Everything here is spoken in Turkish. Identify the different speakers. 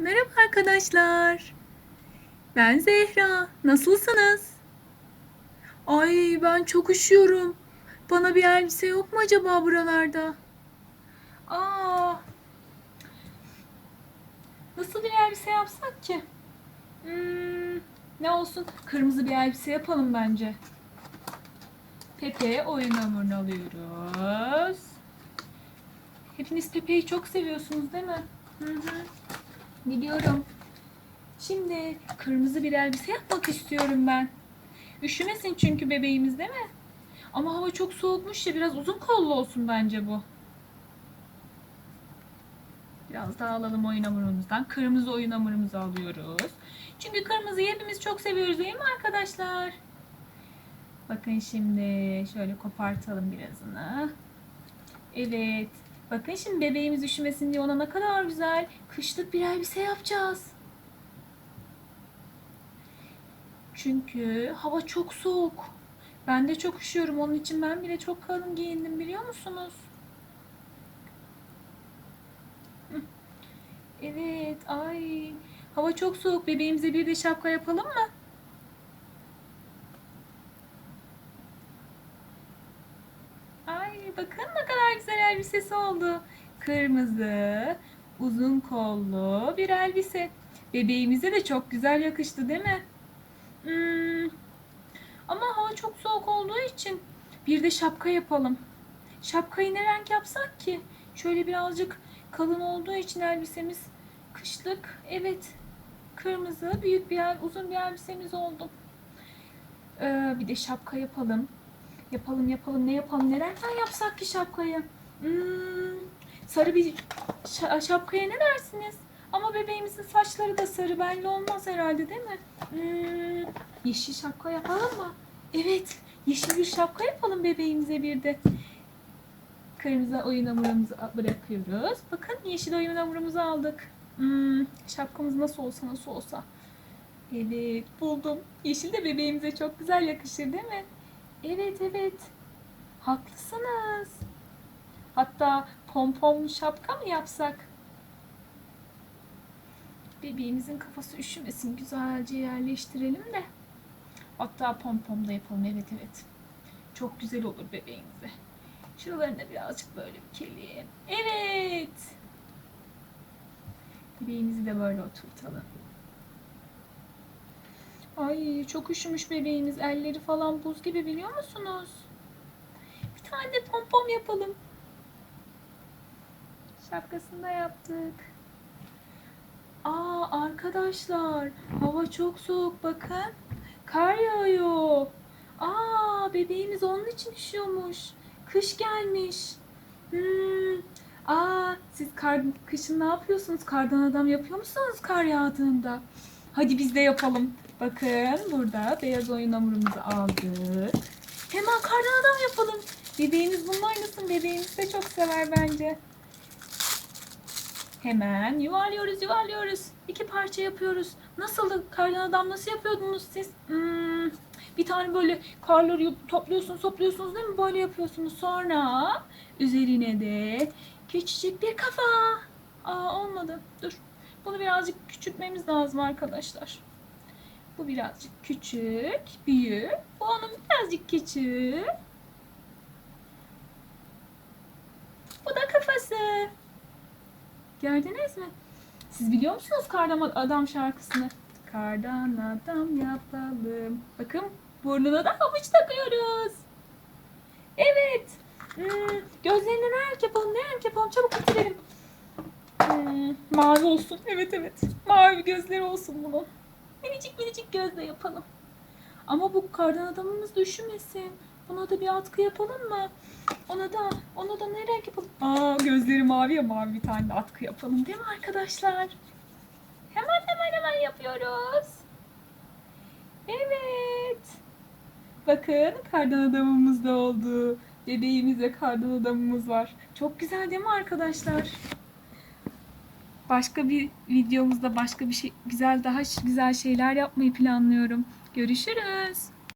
Speaker 1: Merhaba arkadaşlar. Ben Zehra. Nasılsınız? Ay ben çok üşüyorum. Bana bir elbise yok mu acaba buralarda? Aa. Nasıl bir elbise yapsak ki? Hmm, ne olsun? Kırmızı bir elbise yapalım bence. Pepe oyun hamurunu alıyoruz. Hepiniz Pepe'yi çok seviyorsunuz değil mi? Hı hı. Biliyorum. Şimdi kırmızı bir elbise yapmak istiyorum ben. Üşümesin çünkü bebeğimiz değil mi? Ama hava çok soğukmuş ya biraz uzun kollu olsun bence bu. Biraz daha alalım oyun hamurumuzdan. Kırmızı oyun hamurumuzu alıyoruz. Çünkü kırmızıyı hepimiz çok seviyoruz değil mi arkadaşlar? Bakın şimdi şöyle kopartalım birazını. Evet. Bakın şimdi bebeğimiz üşümesin diye ona ne kadar güzel kışlık bir elbise yapacağız. Çünkü hava çok soğuk. Ben de çok üşüyorum. Onun için ben bile çok kalın giyindim biliyor musunuz? Evet, ay. Hava çok soğuk. Bebeğimize bir de şapka yapalım mı? Ay bakın ne kadar güzel elbisesi oldu. Kırmızı, uzun kollu bir elbise. Bebeğimize de çok güzel yakıştı değil mi? Hmm. Ama hava çok soğuk olduğu için bir de şapka yapalım. Şapkayı ne renk yapsak ki? Şöyle birazcık kalın olduğu için elbisemiz kışlık. Evet. Kırmızı, büyük bir uzun bir elbisemiz oldu. Ee, bir de şapka yapalım. Yapalım yapalım ne yapalım ne renkten yapsak ki şapkayı? Hmm, sarı bir şa- şapkaya ne dersiniz? Ama bebeğimizin saçları da sarı belli olmaz herhalde değil mi? Hmm, yeşil şapka yapalım mı? Evet yeşil bir şapka yapalım bebeğimize bir de. Kırmızı oyun hamurumuzu bırakıyoruz. Bakın yeşil oyun hamurumuzu aldık. Hmm, şapkamız nasıl olsa nasıl olsa. Evet buldum. Yeşil de bebeğimize çok güzel yakışır değil mi? Evet evet. Haklısınız. Hatta pompon şapka mı yapsak? Bebeğimizin kafası üşümesin. Güzelce yerleştirelim de. Hatta pompon da yapalım. Evet evet. Çok güzel olur bebeğimize. Şuralarını birazcık böyle bükelim. Evet. Bebeğimizi de böyle oturtalım. Ay çok üşümüş bebeğimiz. Elleri falan buz gibi biliyor musunuz? Bir tane de pompom yapalım. Şapkasını da yaptık. Aa arkadaşlar hava çok soğuk bakın. Kar yağıyor. Aa bebeğimiz onun için üşüyormuş. Kış gelmiş. Hmm. Aa siz kar, kışın ne yapıyorsunuz? Kardan adam yapıyor musunuz kar yağdığında? Hadi biz de yapalım. Bakın burada beyaz oyun hamurumuzu aldık. Hemen kardan adam yapalım. Bebeğimiz bunun oynasın. Bebeğimiz de çok sever bence. Hemen yuvarlıyoruz yuvarlıyoruz. İki parça yapıyoruz. Nasıldı kardan adam nasıl yapıyordunuz siz? Hmm, bir tane böyle karları topluyorsunuz topluyorsunuz değil mi? Böyle yapıyorsunuz. Sonra üzerine de küçücük bir kafa. Aa olmadı. Dur. Bunu birazcık küçültmemiz lazım arkadaşlar. Bu birazcık küçük, büyük. Bu onun birazcık küçük. Bu da kafası. Gördünüz mü? Siz biliyor musunuz Kardan Adam şarkısını? Kardan adam yapalım. Bakın burnuna da havuç takıyoruz. Evet. Hmm, gözlerine ne renk yapalım, ne renk yapalım? Çabuk bitirelim. Hmm, mavi olsun. Evet evet. Mavi gözleri olsun bunun. Minicik minicik gözle yapalım. Ama bu kardan adamımız da üşümesin. Buna da bir atkı yapalım mı? Ona da ona da ne renk yapalım? Aa gözleri mavi ya mavi bir tane atkı yapalım değil mi arkadaşlar? Hemen hemen hemen yapıyoruz. Evet. Bakın kardan adamımız da oldu. Bebeğimizde kardan adamımız var. Çok güzel değil mi arkadaşlar? Başka bir videomuzda başka bir şey güzel daha güzel şeyler yapmayı planlıyorum. Görüşürüz.